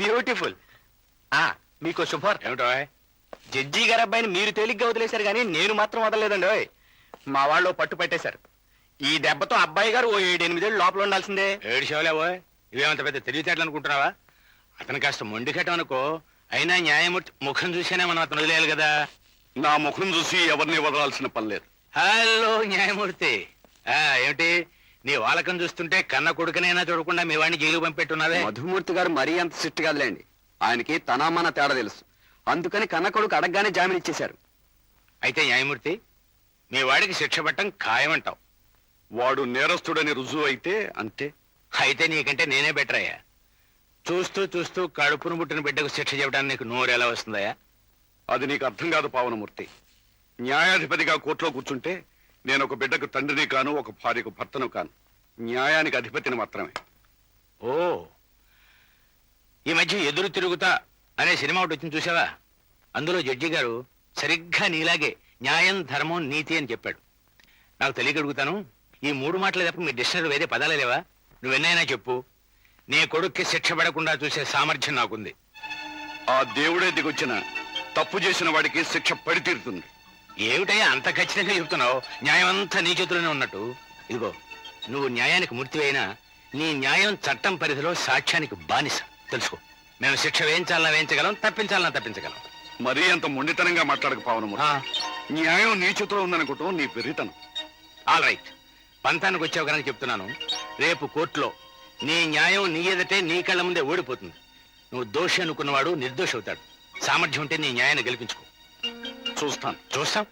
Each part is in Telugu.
బ్యూటిఫుల్. ఆ మీకు శుభార్ ఏమిటో జడ్జి గారి అబ్బాయిని మీరు తేలిగ్గా వదిలేశారు కానీ నేను మాత్రం వదలలేదండి ఓయ్ మా వాళ్ళు పట్టు పట్టేశారు. ఈ దెబ్బతో అబ్బాయి గారు ఓ ఏడు ఎనిమిదేళ్ళు లోపల ఉండాల్సిందే. ఏడు షోలేవో ఇవేమంత పెద్ద తెలివితేటలు అనుకుంటున్నావా? అతను కాస్త మొండికటం అనుకో అయినా న్యాయమూర్తి ముఖం చూసేనే మనం అతను వదిలేయాలి కదా. నా ముఖం చూసి ఎవరిని వదలాల్సిన పని లేదు. హలో న్యాయమూర్తి. ఆ ఏమిటి? నీ వాలకం చూస్తుంటే కన్న కొడుకునైనా చూడకుండా మీ వాడిని జైలు పంపెట్టున్నావే? మధుమూర్తి గారు మరీ అంత సిట్టు కాదులేండి ఆయనకి తనామన్న తేడా తెలుసు. అందుకని కన్న కొడుకు అడగగానే జామీన్ ఇచ్చేశారు. అయితే న్యాయమూర్తి మీ వాడికి శిక్ష పట్టం ఖాయమంటావు. వాడు నేరస్తుడని రుజువు అయితే అంతే. అయితే నీకంటే నేనే బెటర్ అయ్యా. చూస్తూ చూస్తూ కడుపును పుట్టిన బిడ్డకు శిక్ష చెప్పడానికి నీకు నోరు ఎలా వస్తుందయ్యా? అది నీకు అర్థం కాదు పావనమూర్తి. న్యాయాధిపతిగా కోర్టులో కూర్చుంటే నేను ఒక బిడ్డకు తండ్రిని కాను ఒక భార్యకు భర్తను కాను. న్యాయానికి అధిపతిని మాత్రమే. ఓ. ఈ మధ్య ఎదురు తిరుగుతా అనే సినిమా ఒకటి వచ్చింది చూసావా అందులో జడ్జి గారు సరిగ్గా నీలాగే న్యాయం ధర్మం నీతి అని చెప్పాడు. నాకు తెలియక అడుగుతాను ఈ మూడు మాటలు తప్ప మీ డిక్షనరీ వేరే పదాలే లేవా? నువ్వెన్నైనా చెప్పు. నీ కొడుక్కి శిక్ష పడకుండా చూసే సామర్థ్యం నాకుంది. ఆ దేవుడే దిగొచ్చిన తప్పు చేసిన వాడికి శిక్ష పడి తీరుతుంది ఏమిటయ్యా అంత ఖచ్చితంగా చెప్తున్నావు న్యాయం అంతా నీ చేతిలోనే ఉన్నట్టు. ఇదిగో నువ్వు న్యాయానికి మూర్తి అయినా నీ న్యాయం చట్టం పరిధిలో సాక్ష్యానికి బానిస. తెలుసుకో. మేము శిక్ష వేయించాలన్నా వేయించగలం తప్పించాలన్నా తప్పించగలం. మరీ అంత మొండితనంగా మాట్లాడక పావనమూర్తి న్యాయం నీ చేతిలో ఉందనుకోవటం నీ పెరితనం ఆల్ రైట్ పంతానికి వచ్చావు కనుక చెప్తున్నాను. రేపు కోర్టులో నీ న్యాయం నీ ఎదటే నీ కళ్ళ ముందే ఓడిపోతుంది. నువ్వు దోషి అనుకున్నవాడు నిర్దోషి అవుతాడు. సామర్థ్యం ఉంటే నీ న్యాయాన్ని గెలిపించుకో. చూస్తాను. చూస్తాం.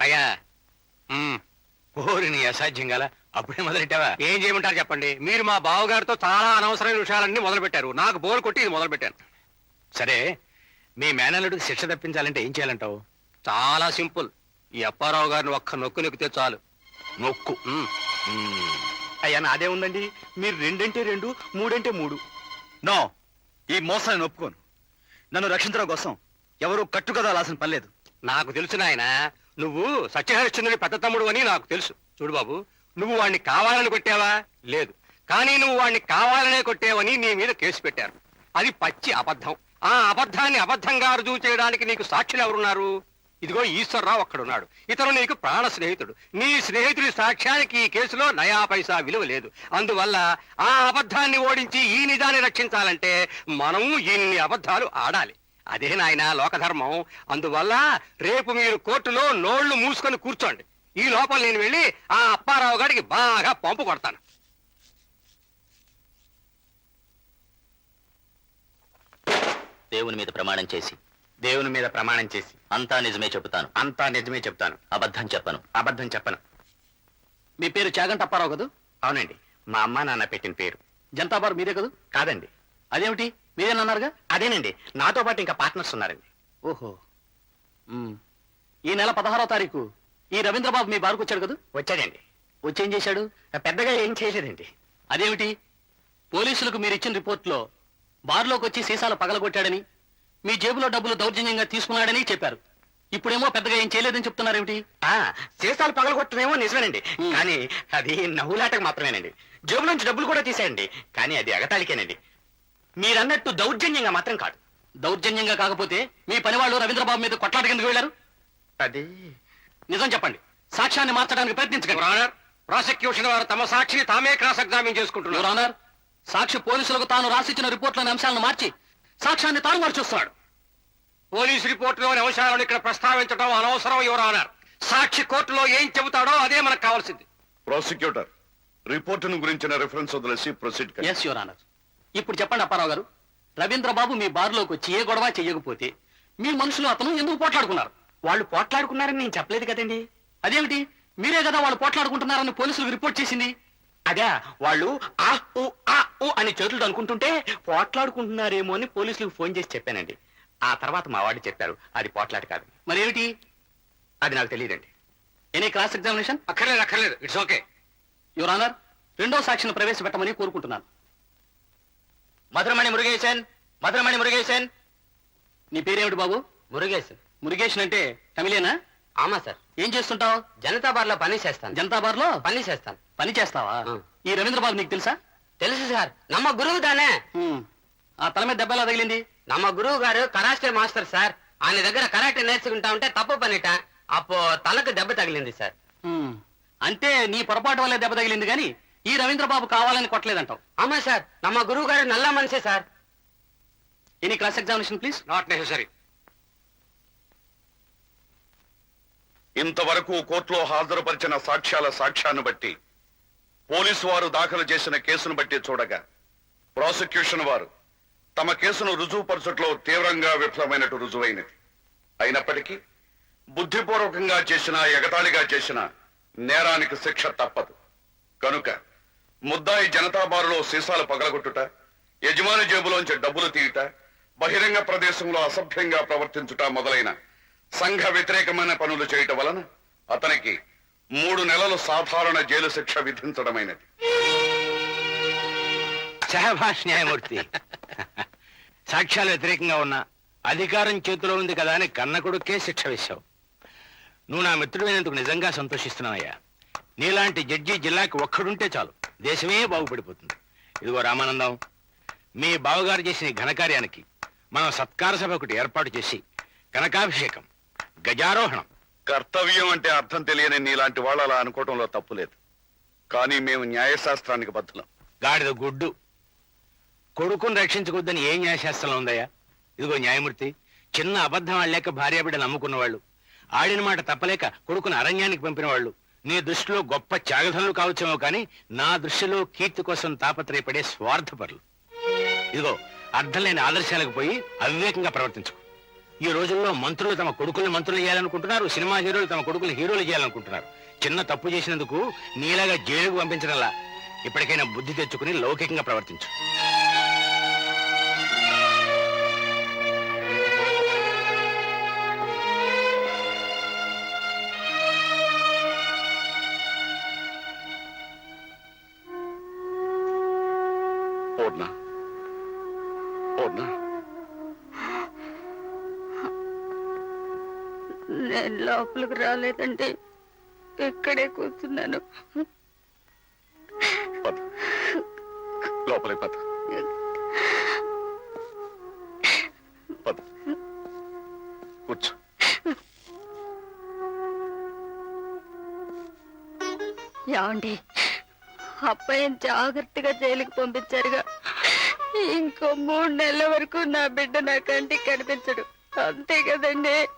అయ్యా ఓరి నీ అసాధ్యం గల. అప్పుడే మొదలెట్టావా? ఏం చేయమంటారు చెప్పండి? మీరు మా బావగారితో చాలా అనవసరమైన విషయాలన్నీ మొదలు పెట్టారు నాకు బోర్ కొట్టి ఇది మొదలు పెట్టాను సరే మీ మేనల్లుడికి శిక్ష తప్పించాలంటే ఏం చేయాలంటావు? చాలా సింపుల్. ఈ అప్పారావు గారిని ఒక్క నొక్కు నొక్కితే చాలు. నొక్కు. అయ్యా నాదే ఉందండి. మీరు రెండంటే రెండు మూడంటే మూడు. నో ఈ మోసాన్ని ఒప్పుకోను. నన్ను రక్షించడం కోసం ఎవరు కట్టుకథ లాసిన పనిలేదు నాకు తెలుసు నాయన నువ్వు సత్యహరిశ్చంద్రుడి పెద్ద తమ్ముడు అని నాకు తెలుసు. చూడు బాబు నువ్వు వాణ్ణి కావాలని కొట్టావా? లేదు. కానీ నువ్వు వాణ్ణి కావాలనే కొట్టావని నీ మీద కేసు పెట్టారు. అది పచ్చి అబద్ధం. ఆ అబద్ధాన్ని అబద్ధంగా రుజువు చేయడానికి నీకు సాక్షులు ఎవరున్నారు? ఇదిగో ఈశ్వరరావు అక్కడున్నాడు. ఇతను నీకు ప్రాణ స్నేహితుడు. నీ స్నేహితుడి సాక్ష్యానికి ఈ కేసులో నయా పైసా విలువ లేదు. అందువల్ల ఆ అబద్ధాన్ని ఓడించి ఈ నిజాన్ని రక్షించాలంటే మనం ఇన్ని అబద్ధాలు ఆడాలి. అదే నాయన లోకధర్మం. అందువల్ల రేపు మీరు కోర్టులో నోళ్ళు మూసుకొని కూర్చోండి. ఈ లోపల నేను వెళ్ళి ఆ అప్పారావు గారికి బాగా పంపు కొడతాను. దేవుని మీద ప్రమాణం చేసి దేవుని మీద ప్రమాణం చేసి. అంతా నిజమే చెబుతాను. అంతా నిజమే చెప్తాను అబద్ధం చెప్పను. అబద్ధం చెప్పను. మీ పేరు చాగంట అప్పారావు కదా? అవునండి. మా అమ్మ నాన్న పెట్టిన పేరు. జనతాబార్ మీరే కదా? కాదండి. అదేమిటి? మీరేనన్నారుగా అదేనండి. నాతో పాటు ఇంకా పార్ట్నర్స్ ఉన్నారండి. ఓహో. మ్మ్. ఈ నెల పదహారో తారీఖు ఈ రవీంద్రబాబు మీ బారుకు వచ్చాడు కదా? వచ్చాడండి. వచ్చేం చేశాడు? పెద్దగా ఏం చేయలేదండి. అదేమిటి? పోలీసులకు మీరు ఇచ్చిన రిపోర్ట్లో బార్లోకి వచ్చి సీసాలు పగలగొట్టాడని మీ జేబులో డబ్బులు దౌర్జన్యంగా తీసుకున్నాడని చెప్పారు. ఇప్పుడేమో పెద్దగా ఏం చేయలేదని చెప్తున్నారేమిటి? ఆ సీసాలు పగలగొట్టడమేమో నిజమేనండి. కానీ అది నవ్వులాటకు మాత్రమేనండి. జేబు నుంచి డబ్బులు కూడా తీసేయండి. కానీ అది ఎగతాళికేనండి. మీరన్నట్టు దౌర్జన్యంగా మాత్రం కాదు. దౌర్జన్యంగా కాకపోతే మీ పనివాళ్ళు రవీంద్రబాబు మీద కొట్లాట కిందకు వెళ్ళారు? అది నిజం చెప్పండి. సాక్ష్యాన్ని మార్చడానికి ప్రయత్నించగలరు ప్రాసిక్యూషన్ వారు తమ సాక్షిని తామే క్రాస్ ఎగ్జామిన్ చేసుకుంటున్నారు సాక్షి పోలీసులకు తాను రాసిచ్చిన రిపోర్ట్లోని అంశాలను మార్చి సాక్ష్యాన్ని తారుమారు చూస్తున్నాడు పోలీసు రిపోర్టులోని అంశాలను ఇక్కడ ప్రస్తావించడం అనవసరం యువర్ ఆనర్. సాక్షి కోర్టులో ఏం చెబుతాడో అదే మనకు కావాల్సింది. ప్రాసిక్యూటర్ రిపోర్టును గురించిన రిఫరెన్స్ వదిలేసి ప్రొసీడ్ కండి. Yes your honour. ఇప్పుడు చెప్పండి అప్పారావు గారు. రవీంద్రబాబు మీ బార్లోకి వచ్చి ఏ గొడవ చెయ్యకపోతే మీ మనుషులు అతను ఎందుకు పోట్లాడుకున్నారు? వాళ్ళు పోట్లాడుకున్నారని నేను చెప్పలేదు కదండి. అదేమిటి? మీరే కదా వాళ్ళు పోట్లాడుకుంటున్నారని పోలీసులకు రిపోర్ట్ చేసింది. అదే వాళ్ళు ఆ ఊ ఆ ఊ అని చేతులు అనుకుంటుంటే పోట్లాడుకుంటున్నారేమో అని పోలీసులకు ఫోన్ చేసి చెప్పానండి. ఆ తర్వాత మా వాడు చెప్పారు అది పోట్లాట కాదు. మరేమిటి? అది నాకు తెలియదండి. ఎనీ క్రాస్ ఎగ్జామినేషన్ అక్కర్లేదు అక్కర్లేదు. ఇట్స్ ఓకే యువర్ ఆనర్ రెండో సాక్షిని ప్రవేశపెట్టమని కోరుకుంటున్నాను. మధురమణి మురుగేశన్ మధురమణి మురుగేశన్. నీ పేరేమిటి బాబు? మురుగేశ్ మురుగేషన్ అంటే తమిళేనా? ఆమా సార్. ఏం చేస్తుంటావు? జనతా బార్లో పని చేస్తాను. జనతా బార్లో? పని చేస్తాను. పని చేస్తావా. ఈ రవీంద్ర బాబు నీకు తెలుసా? తెలుసు సార్. నమ్మ గురువు దానే ఆ తల మీద దెబ్బ ఎలా తగిలింది? నమ్మ గురువు గారు కరాటే మాస్టర్ సార్. ఆయన దగ్గర కరాటే నేర్చుకుంటా ఉంటే తప్పు పనిట. అప్పో తలకు దెబ్బ తగిలింది సార్. అంటే నీ పొరపాటు వల్లే దెబ్బ తగిలింది కానీ ఈ రవీంద్ర బాబు కావాలని కొట్టలేదంటావు. ఆమా సార్ నమ్మ గురువు గారు నల్ల మనిషే sir. Any cross examination please not necessary ఇంతవరకు కోర్టులో హాజరుపరిచిన సాక్ష్యాల సాక్ష్యాన్ని బట్టి పోలీసు వారు దాఖలు చేసిన కేసును బట్టి చూడగా ప్రాసిక్యూషన్ వారు తమ కేసును రుజువుపరచట్లో తీవ్రంగా విఫలమైనట్టు రుజువైనది. అయినప్పటికీ బుద్ధిపూర్వకంగా చేసిన ఎగతాళిగా చేసిన నేరానికి శిక్ష తప్పదు. కనుక ముద్దాయి జనతా బారులో సీసాలు పగలగొట్టుట యజమాని జేబులోంచి డబ్బులు తీయుట బహిరంగ ప్రదేశంలో అసభ్యంగా ప్రవర్తించుట మొదలైన సంఘ వ్యతిరేకమైన పనులు చేయటం వలన అతనికి మూడు నెలలు సాధారణ జైలు శిక్ష విధించడమైనది. సహభాష్ న్యాయమూర్తి. సాక్ష్యాలు వ్యతిరేకంగా ఉన్నా అధికారం చేతిలో ఉంది కదా అని కన్న కొడుకే శిక్ష వేశావు. నువ్వు నా మిత్రుడైనందుకు నిజంగా సంతోషిస్తున్నావయ్యా. నీలాంటి జడ్జి జిల్లాకి ఒక్కడుంటే చాలు. దేశమే బాగుపడిపోతుంది. ఇదిగో రామానందం మీ బావగారు చేసిన ఘనకార్యానికి మనం సత్కార సభ ఒకటి ఏర్పాటు చేసి కనకాభిషేకం గజారోహణం. కర్తవ్యం అంటే అర్థం తెలియని నీలాంటి వాళ్ళు అలా అనుకోవటంలో తప్పు లేదు. కానీ మేము న్యాయశాస్త్రానికి బద్దులం గాడిద గుడ్డు. కొడుకుని రక్షించకొద్దని ఏ న్యాయశాస్త్రంలో ఉందయ్యా? ఇదిగో న్యాయమూర్తి చిన్న అబద్ధం ఆడలేక భార్యాబిడ్డ నమ్ముకున్న వాళ్ళు ఆడిన మాట తప్పలేక కొడుకుని అరణ్యానికి పంపిన వాళ్ళు నీ దృష్టిలో గొప్ప త్యాగధనులు కావచ్చేమో కానీ నా దృష్టిలో కీర్తి కోసం తాపత్రయపడే స్వార్థపరులు. ఇదిగో అర్థం లేని ఆదర్శాలకు పోయి అవివేకంగా ప్రవర్తించు ఈ రోజుల్లో మంత్రులు తమ కొడుకుల్ని మంత్రులు చేయాలనుకుంటున్నారు సినిమా హీరోలు తమ కొడుకులు హీరోలు చేయాలనుకుంటున్నారు. చిన్న తప్పు చేసినందుకు నీలాగా జైలుకు పంపించడంలా ఇప్పటికైనా బుద్ధి తెచ్చుకుని లౌకికంగా ప్రవర్తించు. పూర్ణ పూర్ణ నేను లోపలికి రాలేదండి ఇక్కడే కూర్చున్నాను. పద. లోపలికి పద. పద. కూర్చో. ఏమండి? అబ్బాయిని జాగ్రత్తగా జైలుకి పంపించారుగా. ఇంకో మూడు నెలల వరకు నా బిడ్డ నా కంటికి కనిపించడు. అంతే కదండి.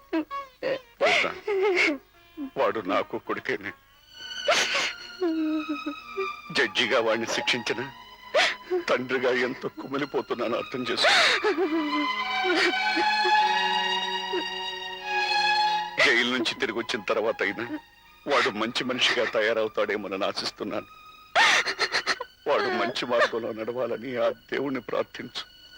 వాడు నాకు కొడుకేనే. జడ్జిగా వాడిని శిక్షించిన తండ్రిగా ఎంత కుమిలిపోతున్నాను అర్థం చేసు జైలు నుంచి తిరిగి వచ్చిన తర్వాత అయినా వాడు మంచి మనిషిగా తయారవుతాడేమోనని ఆశిస్తున్నాను. వాడు మంచి మార్గంలో నడవాలని ఆ దేవుణ్ణి ప్రార్థించు.